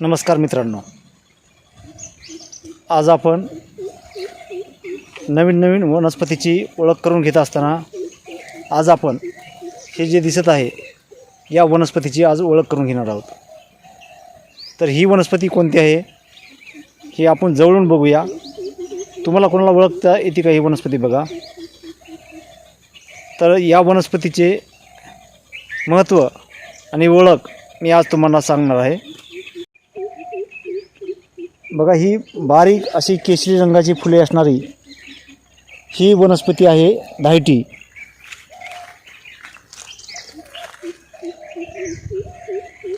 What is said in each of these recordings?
नमस्कार मित्रांनो. आज आपण नवीन नवीन वनस्पतीची ओळख करून घेत असताना आज आपण हे जे दिसत आहे या वनस्पतीची आज ओळख करून घेणार आहोत. तर ही वनस्पती कोणती आहे हे आपण जवळून बघूया. तुम्हाला कोणाला ओळखता येते का ही वनस्पती बघा. तर या वनस्पतीचे महत्त्व आणि ओळख मी आज तुम्हाला सांगणार आहे. बघा ही बारीक अशी केशरी रंगाची फुले असणारी ही वनस्पती आहे धायटी.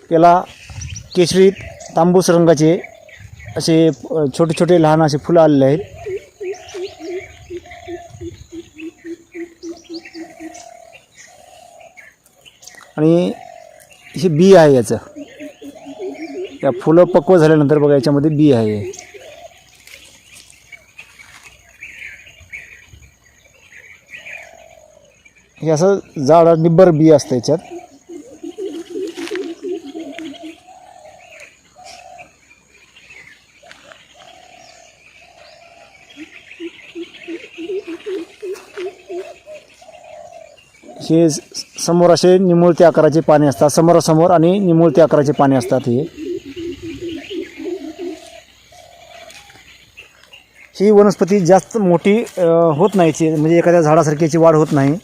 त्याला केशरी तांबूस रंगाचे असे छोटे छोटे लहान असे फुलं आलेले आहेत. आणि हे बी आहे याचं. या फुलं पक्व झाल्यानंतर बघा याच्यामध्ये बी आहे. हे असं जाड निब्बर बी असतं याच्यात. हे समोर असे निमुळते आकाराचे पाने असतात. समोरासमोर आणि निमुळते आकाराचे पाने असतात हे. ही वनस्पती जास्त मोठी होत नाहीची म्हणजे एखाद्या झाडासारखी याची वाढ होत नाही.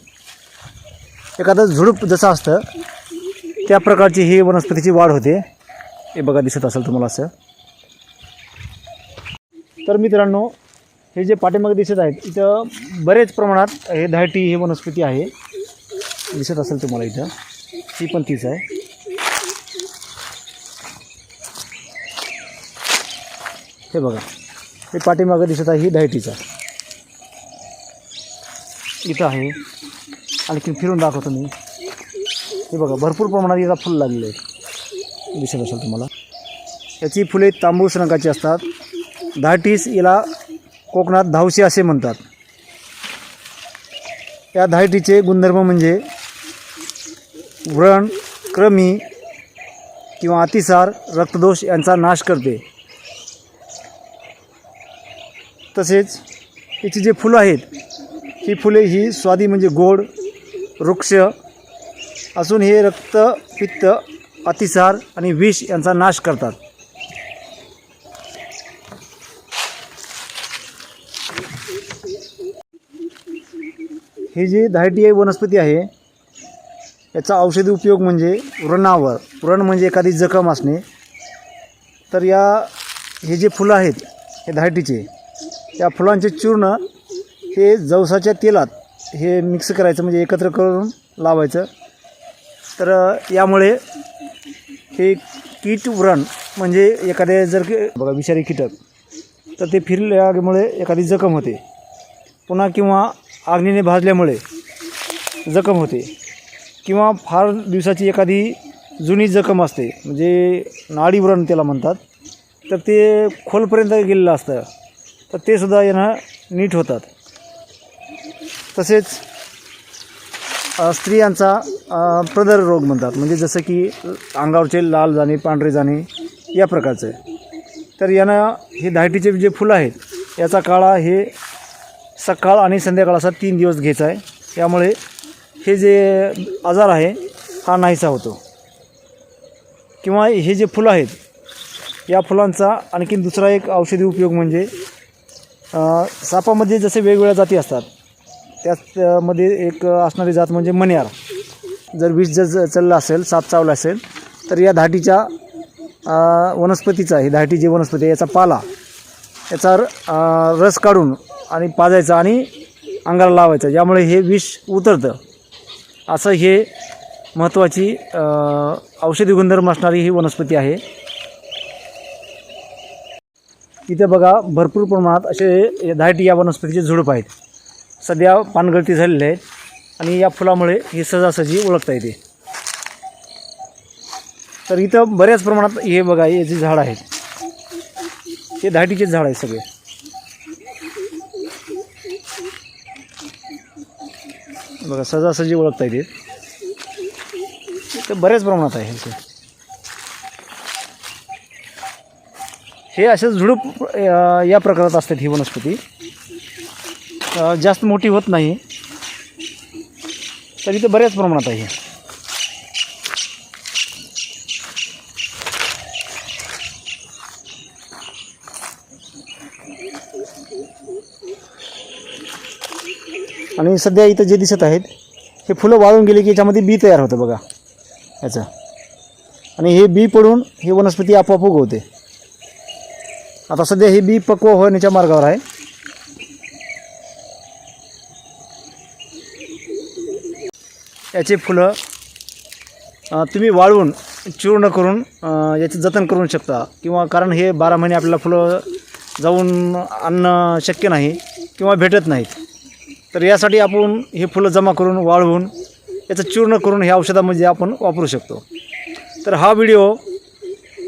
एखादं झुडूप जसं असतं त्या प्रकारची ही वनस्पतीची वाढ होते. हे बघा दिसत असेल तुम्हाला असं. तर मित्रांनो हे जे पाठीमागे दिसत आहेत इथं बरेच प्रमाणात हे धायटी ही वनस्पती आहे. दिसत असेल तुम्हाला इथं. ती पण तीच आहे. हे बघा. हे पाठीमागं दिसत आहे ही डायटीचा इथं आहे. आणखी फिरून दाखवतो मी. हे बघा भरपूर प्रमाणात याचा फुल लागले आहे दिसत असेल तुम्हाला. याची फुले तांबूस रंगाची असतात. धाटीस याला कोकणात धावशी असे म्हणतात. या धायटीचे गुणधर्म म्हणजे व्रण क्रमी किंवा अतिसार रक्तदोष यांचा नाश करते. तसेच याची जे फुलं आहेत ही फुले ही स्वादी म्हणजे गोड वृक्ष असून हे रक्त पित्त अतिसार आणि विष यांचा नाश करतात. ही जी धायटी वनस्पती आहे याचा औषधी उपयोग म्हणजे व्रणावर व्रण म्हणजे एखादी जखम असणे. तर या हे जे फुलं आहेत हे धायटीचे या फुलांचे चूर्ण हे जवसाच्या तेलात हे मिक्स करायचं म्हणजे एकत्र करून लावायचं. तर यामुळे हे कीट व्रण म्हणजे एखादे जर की- बघा विषारी कीटक तर ते फिरल्यामुळे एखादी जखम होते. पुन्हा किंवा आग्नीने भाजल्यामुळे जखम होते. किंवा फार दिवसाची एखादी जुनी जखम असते म्हणजे नाडी व्रण त्याला म्हणतात तर ते खोलपर्यंत गेलेलं असतं. तर ते सुद्धा यांना नीट होतात. तसेच स्त्रियांचा प्रदर रोग म्हणतात. म्हणजे जसं की अंगावरचे लाल जाणे पांढरे जाणे या प्रकारचं. तर यांना हे धायटीचे जे फुलं आहेत याचा काळा हे सकाळ आणि संध्याकाळ असा तीन दिवस घ्यायचा आहे. त्यामुळे हे जे आजार आहे हा नाहीसा होतो. किंवा हे जे फुलं आहेत या फुलांचा आणखीन दुसरा एक औषधी उपयोग म्हणजे सापामध्ये जसे वेगवेगळ्या जाती असतात त्यामध्ये एक असणारी जात म्हणजे मण्यार. जर विष जर ज- असेल साप चावला असेल तर या धाटीच्या वनस्पतीचा ही धाटी जी वनस्पती आहे याचा पाला याचा रस काढून आणि पाजायचा आणि अंगाला लावायचं. यामुळे हे विष उतरतं. असं हे महत्त्वाची औषधी गुणधर्म असणारी ही वनस्पती आहे. इथे बघा भरपूर प्रमाणात असे धायटी या वनस्पतीचे झुडूप आहेत. सध्या पानगळती झालेली आहेत आणि या फुलामुळे ही सहजासहजी ओळखता येते. तर इथं बऱ्याच प्रमाणात हे बघा हे जे झाड आहेत हे धायटीचेच झाड आहेत सगळे. बघा सहजासहजी ओळखता येते. तर बऱ्याच प्रमाणात आहे हे असे झुडूप या प्रकारात असतात ही वनस्पती. जास्त मोठी होत नाही. तर इथे बऱ्याच प्रमाणात आहे. आणि सध्या इथं जे दिसत आहेत हे फुलं वाळून गेले की याच्यामध्ये बी तयार होतं बघा. याचं. आणि हे बी पडून ही वनस्पती आपोआप उगवते. आता सध्या हे बी पक्व होण्याच्या मार्गावर आहे. याची फुलं तुम्ही वाळवून चूर्ण करून याचे जतन करू शकता. किंवा कारण हे बारा महिने आपल्याला फुलं जाऊन आणणं शक्य नाही किंवा भेटत नाहीत. तर यासाठी आपण हे फुलं जमा करून वाळवून याचं चूर्ण करून हे औषधामध्ये आपण वापरू शकतो. तर हा व्हिडिओ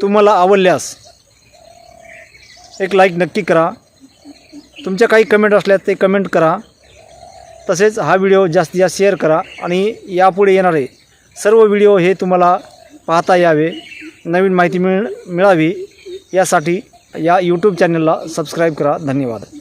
तुम्हाला आवडल्यास एक लाईक नक्की करा. तुमच्या काही कमेंट असल्यास ते कमेंट करा. तसेच हा व्हिडिओ जास्तीत जास्त शेअर करा आणि यापुढे येणारे सर्व व्हिडिओ हे तुम्हाला पाहता यावे. नवीन माहिती मिळ मिळावी. यासाठी या यूट्यूब चॅनलला सबस्क्राईब करा. धन्यवाद.